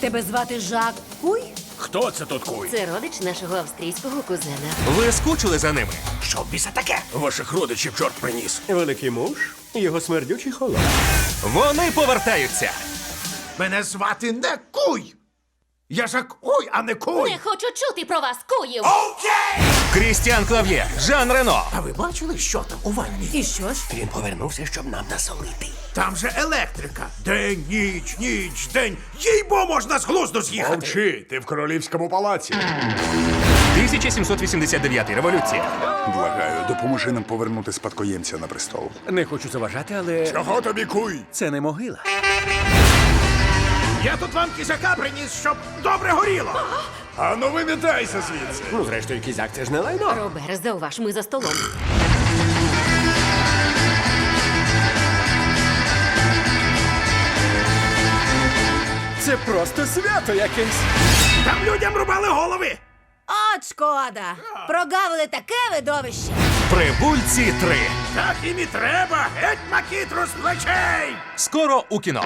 Тебе звати Жак Куй? Хто це тут куй? Це родич нашого австрійського кузена. Ви скучили за ними? Що біса таке? Ваших родичів чорт приніс. Великий муж, його смердючий холод. Вони повертаються. Мене звати не Куй. Я Жак Уй, а не Куй. Не хочу чути про вас, куїв! Крістіан Клав'є, Жан Рено. А ви бачили, що там у ванні? І що ж? Він повернувся, щоб нам насолити. Там же електрика. День, ніч, ніч, день. Їй бо можна з глузду з'їхати. Мовчи, ти в королівському палаці. 1789 революція. Благаю, допоможи нам повернути спадкоємця на престол. Не хочу заважати, але Чого тобі куй? це не могила. Я тут вам кізяка приніс, щоб добре горіло. А ну вимітайся звідси. Ну, зрештою, кізяк це ж не лайно. Робер, зауваж, ми за столом. Це просто свято якесь. Там людям рубали голови. От шкода! Прогавили таке видовище. Прибульці 3. Так їм і треба. Геть макітру з плечей. Скоро у кіно.